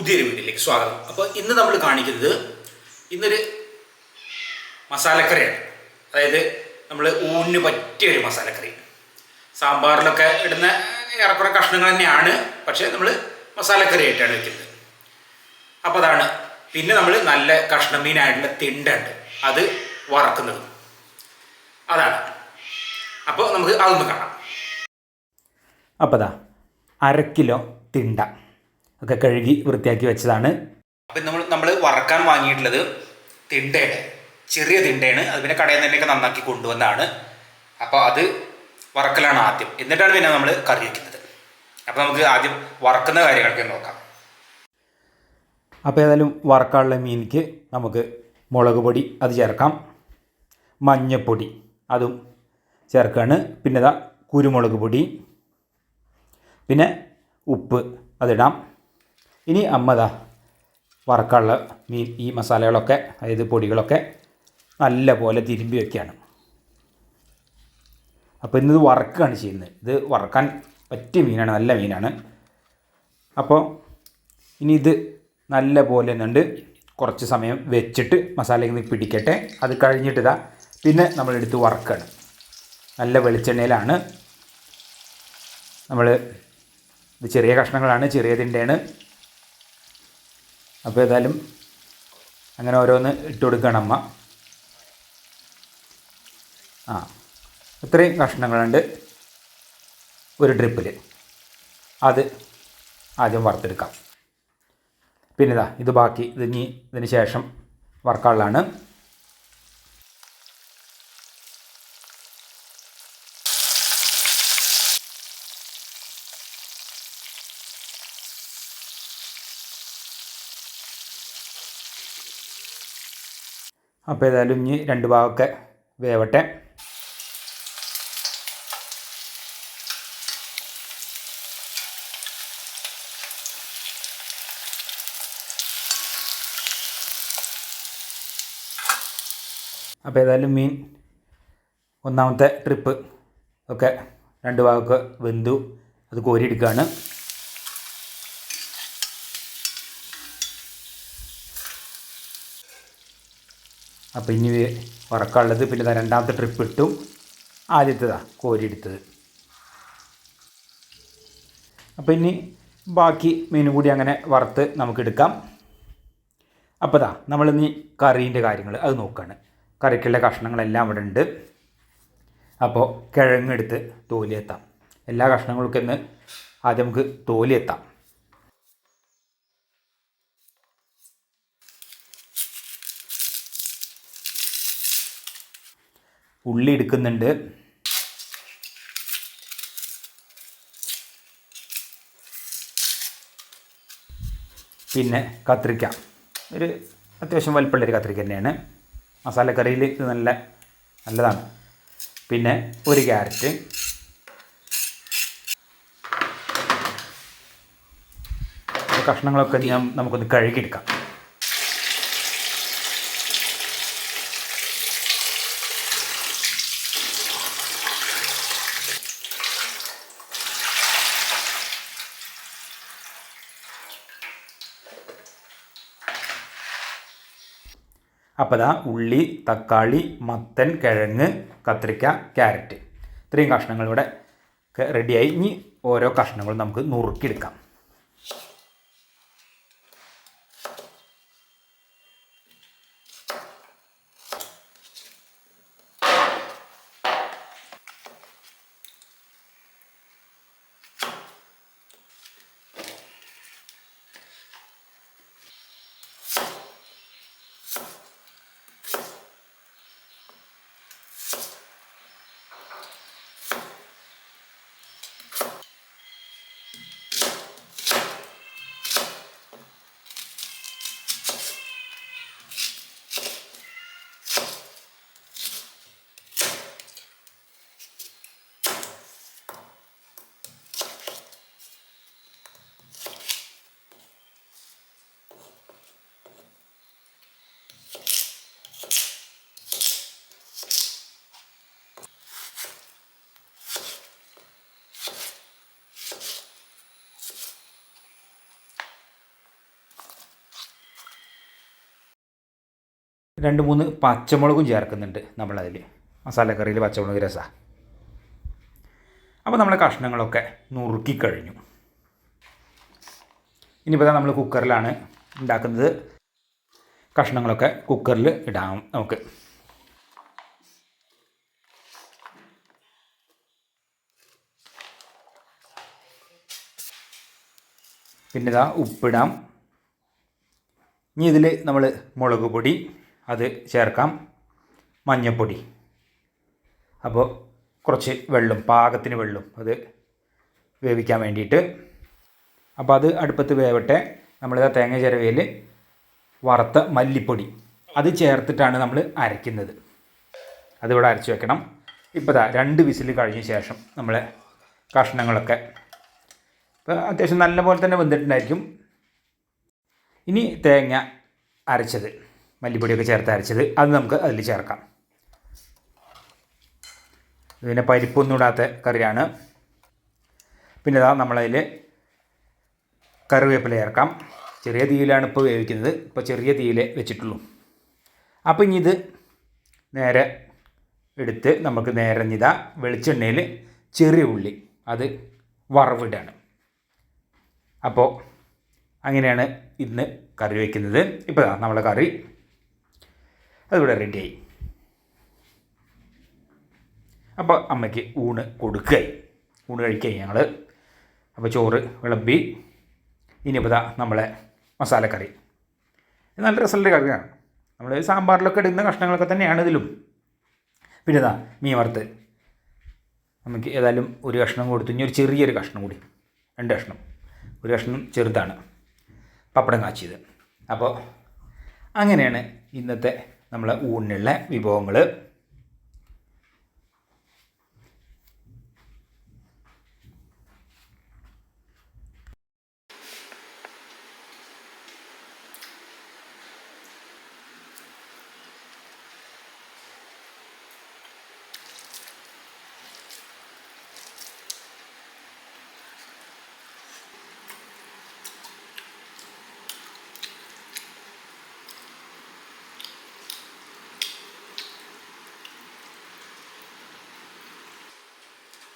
പുതിയൊരു വീഡിയോയിലേക്ക് സ്വാഗതം. അപ്പോൾ ഇന്ന് നമ്മൾ കാണിക്കുന്നത് ഇന്നൊരു മസാലക്കറിയാണ്. അതായത് നമ്മൾ ഊണിന് പറ്റിയ ഒരു മസാലക്കറി. സാമ്പാറിലൊക്കെ ഇടുന്ന ഏറെക്കുറെ കഷ്ണങ്ങൾ തന്നെയാണ് പക്ഷേ നമ്മൾ മസാലക്കറി ആയിട്ടാണ് വെക്കുന്നത്. അപ്പോൾ അതാണ്. പിന്നെ നമ്മൾ നല്ല കഷ്ണമീനായിട്ടുള്ള തിണ്ടുണ്ട് അത് വറക്കുന്നതും. അതാണ്. അപ്പോൾ നമുക്ക് അതൊന്ന് കാണാം. അപ്പോൾ അതാ അര കിലോ തിണ്ട. ഒക്കെ കഴുകി വൃത്തിയാക്കി വെച്ചതാണ്. അപ്പം നമ്മൾ നമ്മൾ വറക്കാൻ വാങ്ങിയിട്ടുള്ളത് തിണ്ടയാണ് ചെറിയ തിണ്ടയാണ് അത് പിന്നെ കടയിൽ നിന്നൊക്കെ നന്നാക്കി കൊണ്ടുവന്നതാണ്. അപ്പോൾ അത് വറക്കലാണ് ആദ്യം. എന്നിട്ടാണ് പിന്നെ നമ്മൾ കറി വയ്ക്കുന്നത് അപ്പോൾ നമുക്ക് ആദ്യം വറക്കുന്ന കാര്യങ്ങളൊക്കെ നോക്കാം. അപ്പോൾ ഏതായാലും വറക്കാനുള്ള മീനിക്ക് നമുക്ക് മുളക് പൊടി അത് ചേർക്കാം. മഞ്ഞപ്പൊടി അതും ചേർക്കുകയാണ്. പിന്നെ ഇതാ കുരുമുളക് പൊടി. പിന്നെ ഉപ്പ് അതിടാം. ഇനി അമ്മതാ വറക്കാനുള്ള മീൻ ഈ മസാലകളൊക്കെ അതായത് പൊടികളൊക്കെ നല്ല പോലെ തിരുമ്പി വയ്ക്കുകയാണ് അപ്പോൾ ഇന്നത് വറക്കുകയാണ് ചെയ്യുന്നത്. ഇത് വറക്കാൻ പറ്റിയ മീനാണ് നല്ല മീനാണ്. അപ്പോൾ ഇനി ഇത് നല്ല പോലെ എന്നുണ്ട് കുറച്ച് സമയം വെച്ചിട്ട് മസാലയിൽ നിന്ന് പിടിക്കട്ടെ. അത് കഴിഞ്ഞിട്ട് ഇതാ പിന്നെ നമ്മളെടുത്ത് വറക്കുകയാണ് നല്ല വെളിച്ചെണ്ണയിലാണ്. നമ്മൾ ഇത് ചെറിയ കഷ്ണങ്ങളാണ് ചെറിയതിന്റെയാണ് അപ്പോൾ ഏതായാലും അങ്ങനെ ഓരോന്ന് ഇട്ട് കൊടുക്കണം അമ്മ. ആ ഇത്രയും കഷ്ണങ്ങളുണ്ട്. ഒരു ഡ്രിപ്പിൽ അത് ആദ്യം വറുത്തെടുക്കാം. പിന്നെ ഇതാ ഇത് ബാക്കി ഇത് ഇനി ഇതിന് ശേഷം വറക്കാനുള്ളതാണ്. അപ്പോൾ ഏതായാലും ഇനി രണ്ട് ഭാഗമൊക്കെ വേവട്ടെ. അപ്പോൾ ഏതായാലും മീൻ ഒന്നാമത്തെ ട്രിപ്പ് ഒക്കെ രണ്ട് ഭാഗമൊക്കെ വെന്തു അത് കോരിയെടുക്കുകയാണ് അപ്പോൾ ഇനി ഉറക്കമുള്ളത് പിന്നെ രണ്ടാമത്തെ ട്രിപ്പ് ഇട്ടു ആദ്യത്തേതാ കോരിയെടുത്തത് അപ്പോൾ ഇനി ബാക്കി മീനും കൂടി അങ്ങനെ വറുത്ത് നമുക്കെടുക്കാം അപ്പോൾ ദാ നമ്മളിനി കറീന്റെ കാര്യങ്ങൾ അത് നോക്കുകയാണ് കറിക്കുള്ള കഷ്ണങ്ങളെല്ലാം അവിടെ ഉണ്ട്. അപ്പോൾ കിഴങ്ങെടുത്ത് തോലിയെത്താം. എല്ലാ കഷ്ണങ്ങൾക്കും ഇന്ന് ആദ്യം നമുക്ക് തോലിയെത്താം. ഉള്ളി എടുക്കുന്നുണ്ട്. പിന്നെ കത്രിക്ക. ഒരു അത്യാവശ്യം വലിപ്പമുള്ളൊരു കത്രിക്ക തന്നെയാണ്. മസാലക്കറിയിൽ ഇത് നല്ല നല്ലതാണ്. പിന്നെ ഒരു ക്യാരറ്റ്. കഷ്ണങ്ങളൊക്കെ ഞാൻ നമുക്കൊന്ന് കഴുകിയെടുക്കാം. അപ്പോൾ ദാ ഉള്ളി തക്കാളി മത്തൻ കിഴങ്ങ് കത്രിക്ക ക്യാരറ്റ്. ഇത്രയും കഷ്ണങ്ങൾ ഇവിടെ റെഡിയായി ഇനി ഓരോ കഷ്ണങ്ങളും നമുക്ക് നുറുക്കിയെടുക്കാം. രണ്ട് മൂന്ന് പച്ചമുളകും ചേർക്കുന്നുണ്ട് നമ്മളതിൽ. മസാലക്കറിയിൽ പച്ചമുളക് രസമാണ് അപ്പോൾ നമ്മളെ കഷ്ണങ്ങളൊക്കെ നുറുക്കി കഴിഞ്ഞു. ഇനിയിപ്പോൾ നമ്മൾ കുക്കറിലാണ് ഉണ്ടാക്കുന്നത്. കഷ്ണങ്ങളൊക്കെ കുക്കറിൽ ഇടാം നമുക്ക്. പിന്നെ ഇതാ ഉപ്പിടാം. ഇനി ഇതിൽ നമ്മൾ മുളക് പൊടി അത് ചേർക്കാം. മഞ്ഞപ്പൊടി. അപ്പോൾ കുറച്ച് വെള്ളം പാകത്തിന് വെള്ളം അത് വേവിക്കാൻ വേണ്ടിയിട്ട്. അപ്പോൾ അത് അടുപ്പത്ത് വേവട്ടെ. നമ്മളിതാ തേങ്ങ ചിരവയിൽ വറുത്ത മല്ലിപ്പൊടി. അത് ചേർത്തിട്ടാണ് നമ്മൾ അരയ്ക്കുന്നത്. അതിവിടെ അരച്ച് വെക്കണം. ഇപ്പോൾ ദാ രണ്ട് വിസിൽ കഴിഞ്ഞ ശേഷം നമ്മളെ കഷ്ണങ്ങളൊക്കെ. ഇപ്പോൾ അത്യാവശ്യം നല്ല പോലെ തന്നെ വെന്തിട്ടുണ്ടായിരിക്കും. ഇനി തേങ്ങ അരച്ചത്. മല്ലിപ്പൊടിയൊക്കെ ചേർത്ത് അരച്ചത് അത് നമുക്ക് അതിൽ ചേർക്കാം. ഇതിന് പരിപ്പൊന്നും ഇടാത്ത കറിയാണ്. പിന്നെ ഇതാ നമ്മളതിൽ കറിവേപ്പില ചേർക്കാം. ചെറിയ തീയിലാണ് ഇപ്പോൾ വേവിക്കുന്നത്. ഇപ്പോൾ ചെറിയ തീയിൽ വെച്ചിട്ടുള്ളൂ. അപ്പോൾ ഇനി ഇത് നേരെ എടുത്ത് നമുക്ക് നേരെ ഇതാ വെളിച്ചെണ്ണയിൽ ചെറിയ ഉള്ളി അത് വറവിടാണ് അപ്പോൾ അങ്ങനെയാണ് ഇന്ന് കറി വയ്ക്കുന്നത് ഇപ്പോൾ നമ്മളെ കറി അതിവിടെ റെഡിയായി അപ്പോൾ അമ്മയ്ക്ക് ഊണ് കൊടുക്കുകയായി ഊണ് കഴിക്കുകയായി ഞങ്ങൾ അപ്പോൾ ചോറ് വിളമ്പി. ഇനിയിപ്പോൾ നമ്മളെ മസാലക്കറി നല്ല രസമുള്ള കറിയാണ്. നമ്മൾ സാമ്പാറിലൊക്കെ ഇടുന്ന കഷ്ണങ്ങളൊക്കെ തന്നെയാണ് ഇതിലും. പിന്നെ ഇതാ മീൻ വറുത്ത്. നമുക്ക് ഏതായാലും ഒരു കഷ്ണം കൊടുത്തു. ഇനി ഒരു ചെറിയൊരു കഷ്ണം കൂടി. രണ്ട് കഷ്ണം. ഒരു കഷ്ണം ചെറുതാണ്. പപ്പടം കാച്ചിയത്. അപ്പോൾ അങ്ങനെയാണ് ഇന്നത്തെ നമ്മളെ ഊണിനുള്ള വിഭവങ്ങൾ